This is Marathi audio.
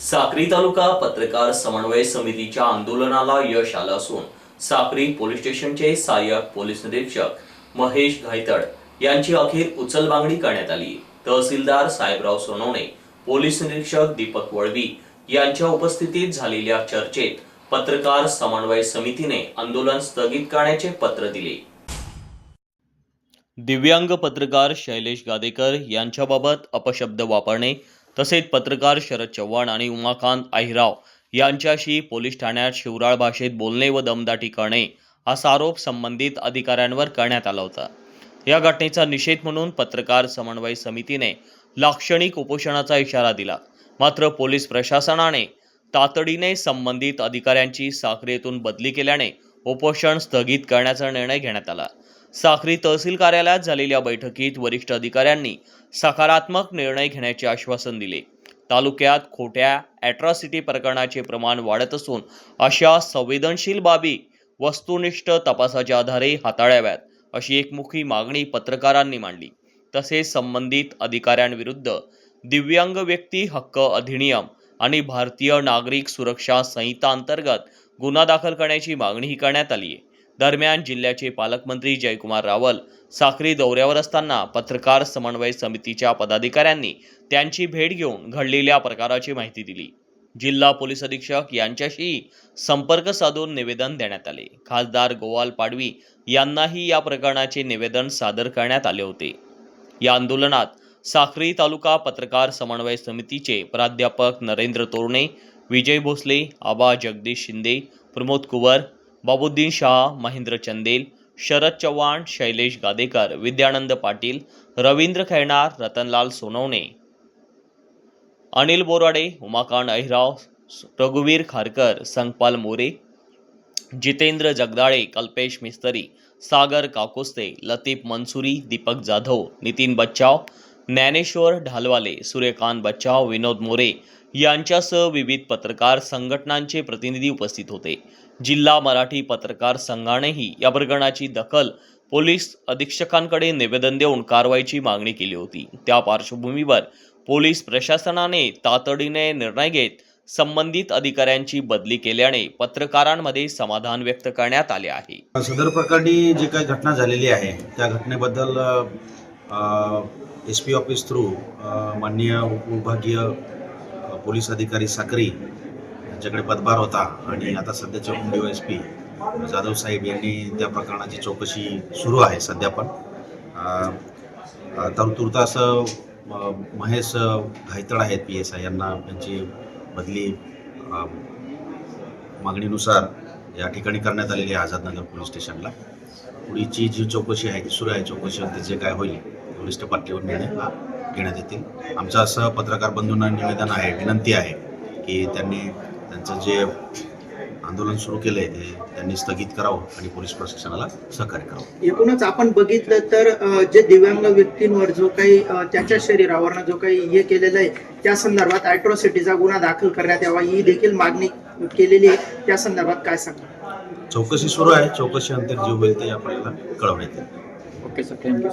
साक्री तालुका पत्रकार समन्वय समितीच्या आंदोलनाला यश आलं असून साक्री पोलीस स्टेशनचे सहाय्यक पोलीस निरीक्षक महेश घायतड यांची अखेर उचलबांगडी करण्यात आली. तहसीलदार साहेबराव सोनवणे पोलीस निरीक्षक दीपक वळवी यांच्या उपस्थितीत झालेल्या चर्चेत पत्रकार समन्वय समितीने आंदोलन स्थगित करण्याचे पत्र दिले. दिव्यांग पत्रकार शैलेश गादेकर यांच्याबाबत अपशब्द वापरणे तसेच पत्रकार शरद चव्हाण आणि उमाकांत आहिराव यांच्याशी पोलीस ठाण्यात शिवराळ भाषेत बोलणे व दमदाटी करणे असा आरोप संबंधित अधिकाऱ्यांवर करण्यात आला होता. या घटनेचा निषेध म्हणून पत्रकार समन्वय समितीने लाक्षणिक उपोषणाचा इशारा दिला. मात्र पोलीस प्रशासनाने तातडीने संबंधित अधिकाऱ्यांची साखरेतून बदली केल्याने उपोषण स्थगित करण्याचा निर्णय घेण्यात आला. साखरी तहसील कार्यालयात झालेल्या बैठकीत वरिष्ठ अधिकाऱ्यांनी सकारात्मक निर्णय घेण्याचे आश्वासन दिले. तालुक्यात खोट्या ॲट्रॉसिटी प्रकरणाचे प्रमाण वाढत असून अशा संवेदनशील बाबी वस्तुनिष्ठ तपासाच्या आधारे हाताळाव्यात अशी एकमुखी मागणी पत्रकारांनी मांडली. तसेच संबंधित अधिकाऱ्यांविरुद्ध दिव्यांग व्यक्ती हक्क अधिनियम आणि भारतीय नागरिक सुरक्षा संहिता अंतर्गत गुन्हा दाखल करण्याची मागणीही करण्यात आली आहे दरम्यान जिल्ह्याचे पालकमंत्री जयकुमार रावल साखरी दौऱ्यावर असताना पत्रकार समन्वय समितीच्या पदाधिकाऱ्यांनी त्यांची भेट घेऊन घडलेल्या प्रकाराची माहिती दिली. जिल्हा पोलीस अधीक्षक यांच्याशी संपर्क साधून निवेदन देण्यात आले. खासदार गोवाल पाडवी यांनाही या प्रकरणाचे निवेदन सादर करण्यात आले होते. या आंदोलनात साखरी तालुका पत्रकार समन्वय समितीचे प्राध्यापक नरेंद्र तोरणे विजय भोसले आबा जगदीश शिंदे प्रमोद कुवर बाबुद्दीन शाह महेंद्र चंदेल शरद चव्हाण शैलेश गादेकर विद्यानंद पाटील रवींद्र खैणार रतनलाल सोनवणे. अनिल बोराडे उमाकांत अहिराव रघुवीर खारकर संगपाल मोरे जितेंद्र जगदाळे कल्पेश मिस्तरी सागर काकोस्ते लतीफ मनसुरी दीपक जाधव नितीन बच्चाव ज्ञानेश्वर ढालवाले सूर्यकांत बच्चाव विनोद मोरे यांच्यासह विविध पत्रकार संघटनांचे प्रतिनिधी उपस्थित होते. जिल्हा मराठी पत्रकार संघानेही या प्रकरणाची दखल पोलीस अधीक्षकांकडे निवेदन देऊन कारवाईची मागणी केली होती. त्या पार्श्वभूमीवर पोलीस प्रशासनाने तातडीने निर्णय घेत संबंधित अधिकाऱ्यांची बदली केल्याने पत्रकारांमध्ये समाधान व्यक्त करण्यात आले आहे. सदर प्रकरणी जी काही घटना झालेली आहे त्या घटनेबद्दल एस पी ऑफिस थ्रू माननीय उपविभागीय पोलीस अधिकारी साक्री यांच्याकडे पदभार होता आणि आता सध्याचे डी एस पी जाधव साहेब यांनी त्या प्रकरणाची चौकशी सुरू आहे सध्या पण. अ, तर असं महेश घायतळ आहेत पी एस आय यांना त्यांची बदली मागणीनुसार या ठिकाणी करण्यात आलेली आहे आझादनगर पोलीस स्टेशनला. पुढीची जी चौकशी आहे ती सुरू आहे चौकशीवर जे काय होईल वरिष्ठ पातळीवर निर्णय घेण्यात येतील. आमचं असं पत्रकार बंधूंना निवेदन आहे विनंती आहे की त्यांनी त्यांचं जे आंदोलन सुरू केलं आहे ते त्यांनी स्थगित करावं आणि पोलीस प्रशासनाला सहकार्य करावं. एकूणच आपण बघितलं तर जे दिव्यांग व्यक्तींवर जो काही त्याच्या शरीरावरनं जो काही हे केलेलं आहे त्या संदर्भात अॅट्रॉसिटीचा गुन्हा दाखल करण्यात यावा ही देखील मागणी केलेली आहे. त्या संदर्भात काय सांगा चौकशी सुरू आहे चौकशी अंतर जे होईल ते आपल्याला कळवण्यात येईल. Okay sir thank you